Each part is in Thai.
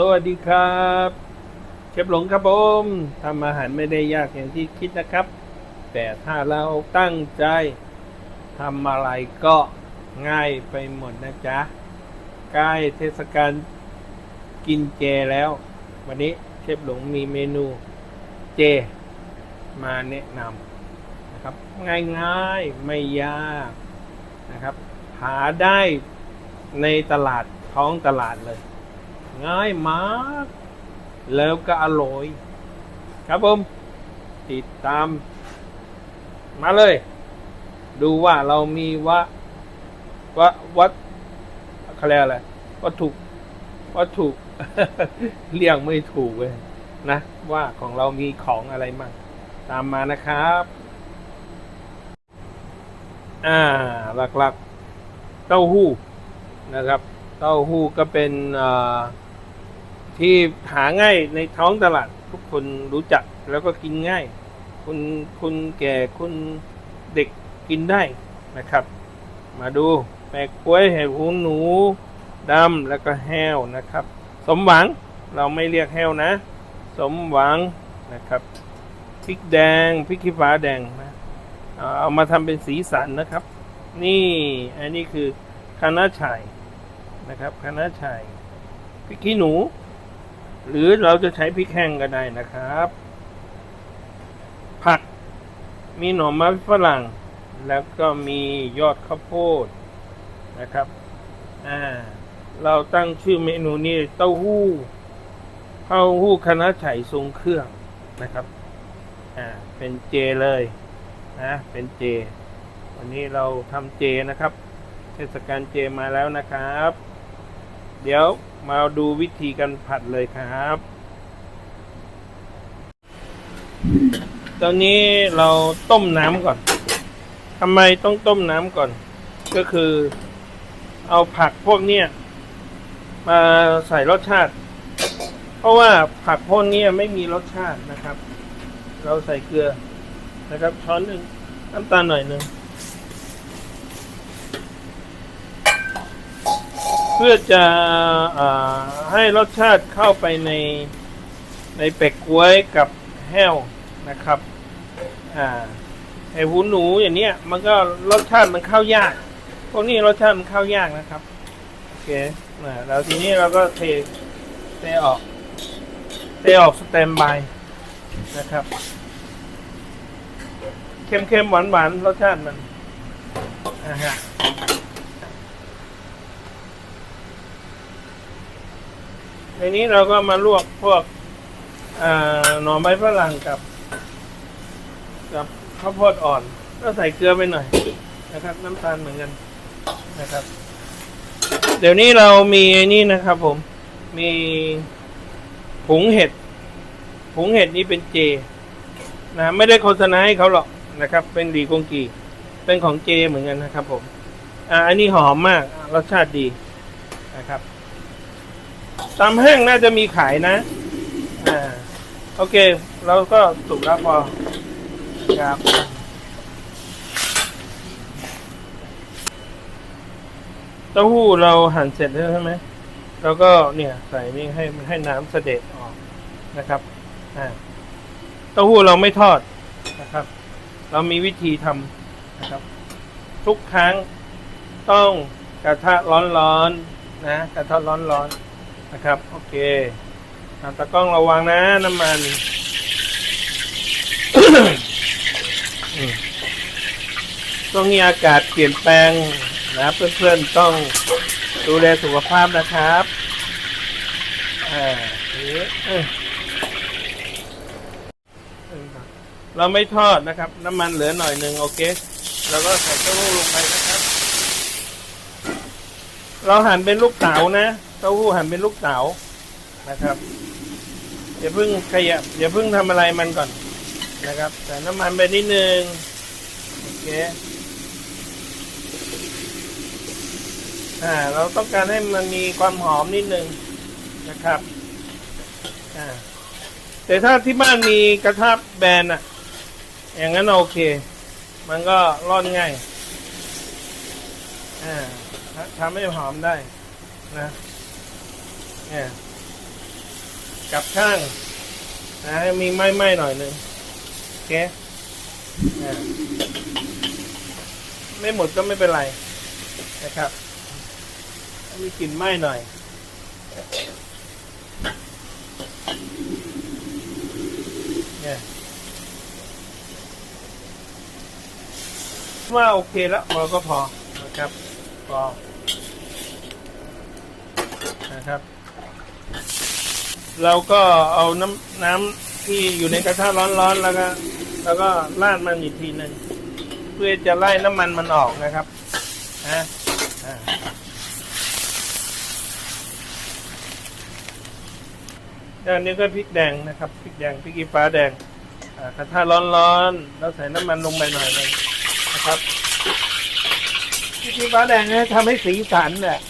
สวัสดีครับเชฟหลงครับผมทำอาหารไม่ได้ยากอย่างที่คิดนะครับ แต่ถ้าเราตั้งใจทำอะไรก็ง่ายไปหมดนะจ๊ะใกล้เทศกาลกินเจแล้ว วันนี้เชฟหลงมีเมนูเจ มาแนะนำนะครับ ง่ายๆไม่ยากนะครับ หาได้ในตลาดท้องตลาดเลย ง่ายมาก แล้วก็อร่อย ครับผม ติดตาม มาเลย ดูว่าเรามีวะวะวัดเขาเรียกอะไรวัตถุวัตถุเรียกไม่ถูกเลยนะ ว่าของเรามีของอะไรมั่งตามมานะครับ อ่าหลักๆ เต้าหู้นะครับ เต้าหู้ก็เป็นอ่า ที่หาง่ายในท้องตลาดทุกคนรู้จักแล้วก็กินง่ายคุณคุณแก่คุณเด็กกินได้นะครับ มาดูแปลกกล้วยเห็ดหูหนูดำแล้วก็แห้วนะครับ สมหวังเราไม่เรียกแห้วนะ สมหวังนะครับพริกแดงพริกขี้ฟ้าแดงนะเอามาทำเป็นสีสันนะครับ นี่อันนี้คือคณะฉายนะครับคณะฉายพริกขี้หนู หรือเราจะใช้พริกแห้งก็ได้นะครับ ผักมีหน่อไม้ฝรั่ง แล้วก็มียอดข้าวโพดนะครับอ่าเราตั้งชื่อเมนูนี้เต้าหู้เต้าหู้คณะไฉทรงเครื่องนะครับอ่าเป็นเจเลยนะเป็นเจ วันนี้เราทำเจนะครับ เทศกาลเจมาแล้วนะครับ เดี๋ยวมาดูวิธีการผัดเลยครับ ตอนนี้เราต้มน้ำก่อนทำไมต้องต้มน้ำก่อน ก็คือเอาผักพวกเนี้ยมาใส่รสชาติ เพราะว่าผักพวกนี้ไม่มีรสชาตินะครับ เราใส่เกลือนะครับช้อนหนึ่งน้ำตาลหน่อยหนึ่ง เพื่อจะอ่าให้รสชาติเข้าไปในในเป็กก้วยกับแห้วนะครับอ่าไอหูหนูอย่างเนี้ยมันก็รสชาติมันเข้ายาก พวกนี้รสชาติมันเข้ายากนะครับโอเคอ่าแล้วทีนี้เราก็เทเทออกเทออกสแตนบายนะครับเค็มๆหวานๆรสชาติมันอ่าฮะ ในนี้เราก็มาลวกพวกหน่อไม้ฝรั่งกับกับข้าวโพดอ่อน ก็ใส่เกลือไปหน่อยนะครับ น้ำตาลเหมือนกันนะครับ เดี๋ยวนี้เรามีไอ้นี่นะครับผมมีผงเห็ดผงเห็ดนี่เป็นเจนะไม่ได้โฆษณาให้เขาหรอกนะครับ เป็นดีกงกีเป็นของเจเหมือนกันนะครับผมอ่าอันนี้หอมมากรสชาติดีนะครับ ตามห้างน่าจะมีขายนะ อ่า โอเค เราก็สุกแล้วพอครับเต้าหู้เราหั่นเสร็จแล้วใช่ไหมเราก็เนี่ย ใส่นี่ให้มันให้น้ำเสด็จออกนะครับ อ่า เต้าหู้เราไม่ทอดนะครับ เรามีวิธีทำนะครับ ทุกครั้งต้องกระทะร้อนๆนะกระทะร้อนๆ นะครับโอเคตะกล้องระวังนะน้ำมันอืมช่วงนี้อากาศเปลี่ยนแปลงนะเพื่อนๆต้องดูแลสุขภาพนะครับเราไม่ทอดนะครับ น้ำมันเหลือหน่อยหนึ่งโอเคแล้วก็ใส่เต้าหู้ลงไปนะครับ เราหั่นเป็นลูกเต๋านะ เต้าหู้หั่นเป็นลูกเต๋านะครับอย่าเพิ่งขยับอย่าเพิ่งทำอะไรมันก่อนนะครับใส่น้ำมันไปนิดนึงโอเคอ่าเราต้องการให้มันมีความหอมนิดนึงนะครับอ่าแต่ถ้าที่บ้านมีกระทะแบนอะอย่างนั้นโอเค มันก็ร่อนง่ายอ่าทำให้หอมได้นะ เนี่ยกับข้างนะให้มีไหม้หน่อยหนึ่งโอเคอ่าไม่หมดก็ไม่เป็นไรนะครับ มีกลิ่นไหม้หน่อยเนี่ยว่าโอเคแล้วเราก็พอนะครับพอนะครับ เราก็เอาน้ำน้ำที่อยู่ในกระทะร้อนๆแล้วก็ แล้วก็ราดมันอีกทีหนึ่งเพื่อจะไล่น้ำมันมันออกนะครับนะอันนี้ก็พริกแดงนะครับพริกแดงพริกขี้ฟ้าแดงกระทะร้อนๆแล้วใส่น้ำมันลงไปหน่อยหนึงนะครับพริกขี้ฟ้าแดงเนี่ยทำให้สีสันแหละ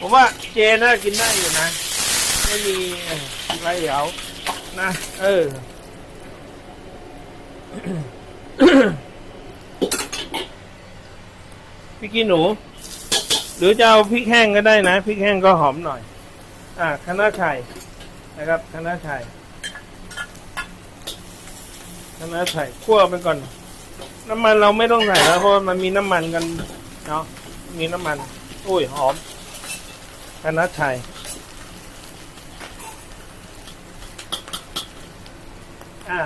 ผมว่าเจน่ากินได้อยู่นะ ไม่มีอะไรเหลวนะ เออพริกขี้หนู หรือจะเอาพริกแห้งก็ได้นะพริกแห้งก็หอมหน่อย อ่าคณะไข่นะครับคณะไข่คณะไข่คั่วไปก่อน น้ำมันเราไม่ต้องใส่แล้วเพราะมันมีน้ำมันกันเนาะมีน้ำมัน อุ้ยหอมคณะไข่ อ่า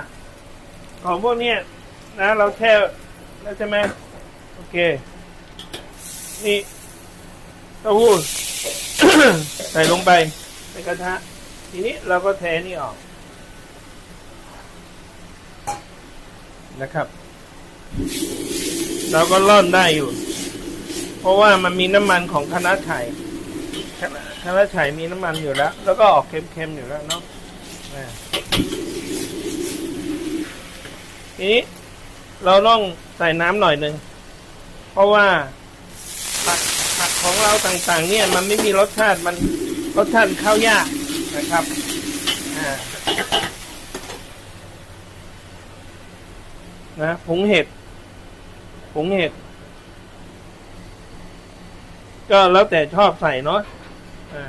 ของพวกเนี้ยนะ เราแช่แล้วใช่ไหมโอเค นี่เต้าหู้ใส่ลงไปในกระทะ ทีนี้เราก็เทนี่ออก นะครับ เราก็ร่อนได้อยู่ เพราะว่ามันมีน้ำมันของคณะไข่คณะไข่มีน้ำมันอยู่แล้ว แล้วก็ออกเค็มๆอยู่แล้วเนาะ นี้เราต้องใส่น้ำหน่อยหนึ่งเพราะว่าผักผักของเราต่างๆ เนี่ย มันไม่มีรสชาติมันรสชาติข้าวยากนะครับอ่านะผงเห็ดผงเห็ด ก็แล้วแต่ชอบใส่เนาะอ่า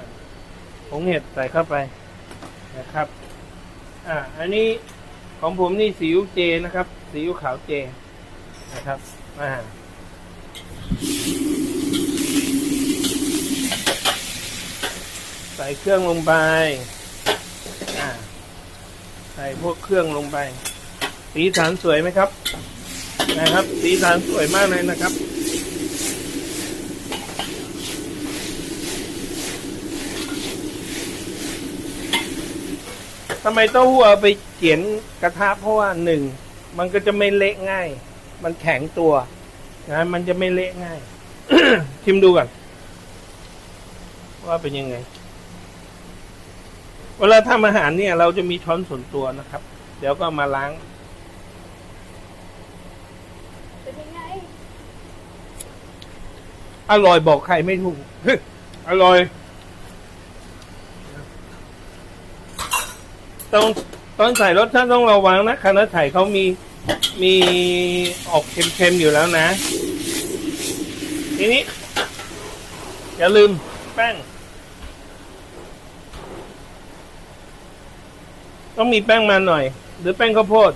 ผงเห็ดใส่เข้าไปนะครับ อ่า อันนี้ ของผมนี่สีอิ๊วเจนะครับ สีอิ๊วขาวเจนะครับอ่าใส่เครื่องลงไปอ่าใส่พวกเครื่องลงไป สีสันสวยไหมครับ นะครับ สีสันสวยมากเลยนะครับ ทำไมเต้าหู้เอาไปเขียนกระทะเพราะว่าหนึ่งมันก็จะไม่เละง่าย มันแข็งตัวนะมันจะไม่เละง่าย ชิมดูก่อนว่าเป็นยังไง เวลาทำอาหารเนี่ย เราจะมีช้อนส่วนตัวนะครับ เดี๋ยวก็มาล้าง เป็นยังไง อร่อยบอกใครไม่ถูก อร่อย ต้องตอนใส่รสชาติต้องระวังนะคณะไถ่เขามีมีออกเค็มๆอยู่แล้วนะ ทีนี้ อย่าลืมแป้ง ต้องมีแป้งมันหน่อย หรือแป้งข้าวโพด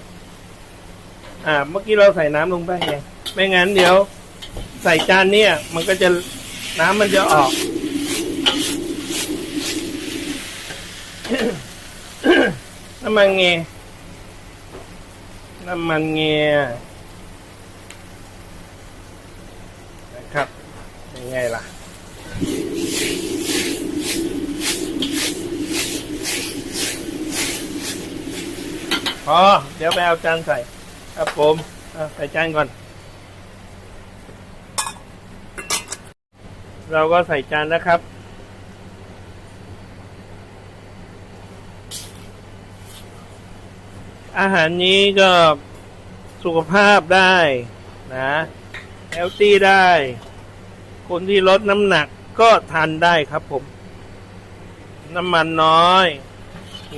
อ่า เมื่อกี้เราใส่น้ำลงไปไงไม่งั้นเดี๋ยว ใส่จานเนี่ย มันก็จะน้ำมันจะออก น้ำมันเงยน้ำมันเงยนะครับยังไงล่ะ พอ เดี๋ยวไปเอาจานใส่ ครับผมใส่จานก่อน เราก็ใส่จานนะครับ อาหารนี้ก็สุขภาพได้นะเฮลตี้ได้ คนที่ลดน้ำหนักก็ทานได้ครับผม น้ำมันน้อย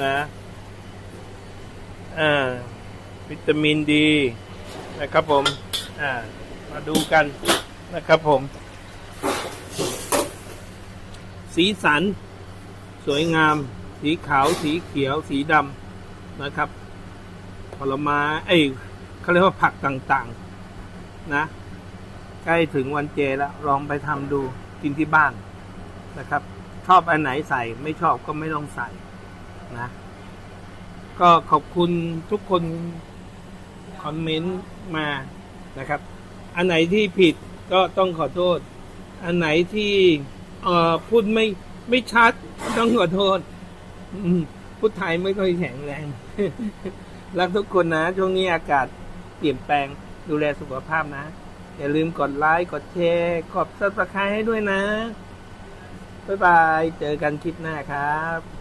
นะอ่าวิตามินดี นะครับผม อ่า มาดูกันนะครับผม สีสัน สวยงาม สีขาว สีเขียว สีดำนะครับ ผลไม้เอ้ยเขาเรียกว่าผักต่างๆนะ ใกล้ถึงวันเจแล้วลองไปทำดูกินที่บ้านนะครับ ชอบอันไหนใส่ไม่ชอบก็ไม่ต้องใส่นะ ก็ขอบคุณทุกคนคอมเมนต์มานะครับ อันไหนที่ผิดก็ต้องขอโทษ อันไหนที่เอ่อพูดไม่ไม่ชัดต้องขอโทษพูดไทยไม่ค่อยแข็งแรง รักทุกคนนะ ช่วงนี้อากาศเปลี่ยนแปลงดูแลสุขภาพนะ อย่าลืมกดไลค์กดแชร์กดซับสไครต์ให้ด้วยนะ บ๊ายบาย เจอกันคลิปหน้าครับ